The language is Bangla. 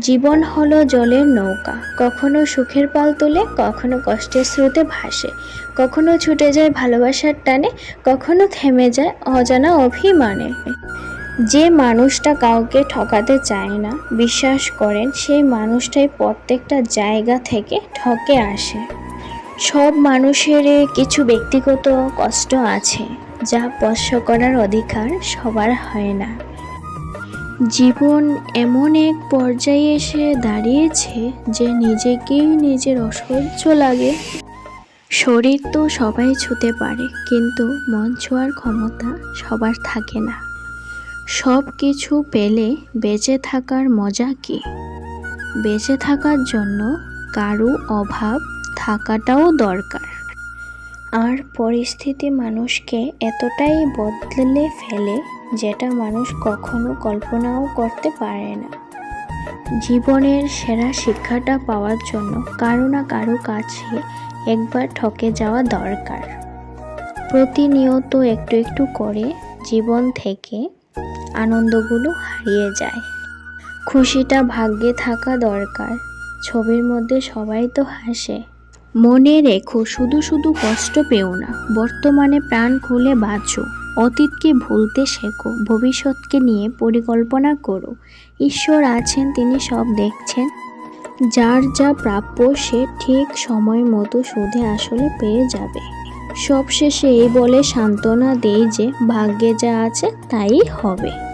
জীবন হলো জলের নৌকা। কখনো সুখের পাল তোলে, কখনো কষ্টের স্রোতে ভাসে। কখনো ছুটে যায় ভালোবাসার টানে, কখনো থেমে যায় অজানা অভিমানে। যে মানুষটা কাউকে ঠকাতে চায় না, বিশ্বাস করেন, সেই মানুষটাই প্রত্যেকটা জায়গা থেকে ঠকে আসে। সব মানুষের কিছু ব্যক্তিগত কষ্ট আছে, যা স্পর্শ করার অধিকার সবার হয় না। জীবন এমন এক পর্যায়ে এসে দাঁড়িয়েছে যে নিজেকেই নিজের অসহ্য লাগে। শরীর তো সবাই ছুতে পারে, কিন্তু মন ছোঁয়ার ক্ষমতা সবার থাকে না। সব কিছু পেলে বেঁচে থাকার মজা কি? বেঁচে থাকার জন্য কারও অভাব থাকাটাও দরকার। আর পরিস্থিতি মানুষকে এতটাই বদলে ফেলে যেটা মানুষ কখনো কল্পনাও করতে পারে না। জীবনের সেরা শিক্ষাটা পাওয়ার জন্য কারও না কারও কাছে একবার ঠকে যাওয়া দরকার। প্রতিনিয়ত একটু একটু করে জীবন থেকে আনন্দগুলো হারিয়ে যায়। খুশিটা ভাগ্যে থাকা দরকার, ছবির মধ্যে সবাই তো হাসে। মনে রেখো, শুধু শুধু কষ্ট পেও না, বর্তমানে প্রাণ খুলে বাঁচো। অতীতকে ভুলতে শেখো, ভবিষ্যৎকে নিয়ে পরিকল্পনা করো। ঈশ্বর আছেন, তিনি সব দেখছেন। যার যা প্রাপ্য সে ঠিক সময় মতো সুদে আসলে পেয়ে যাবে। সবশেষে এই বলে সান্ত্বনা দেই যে, ভাগ্যে যা আছে, তাই হবে।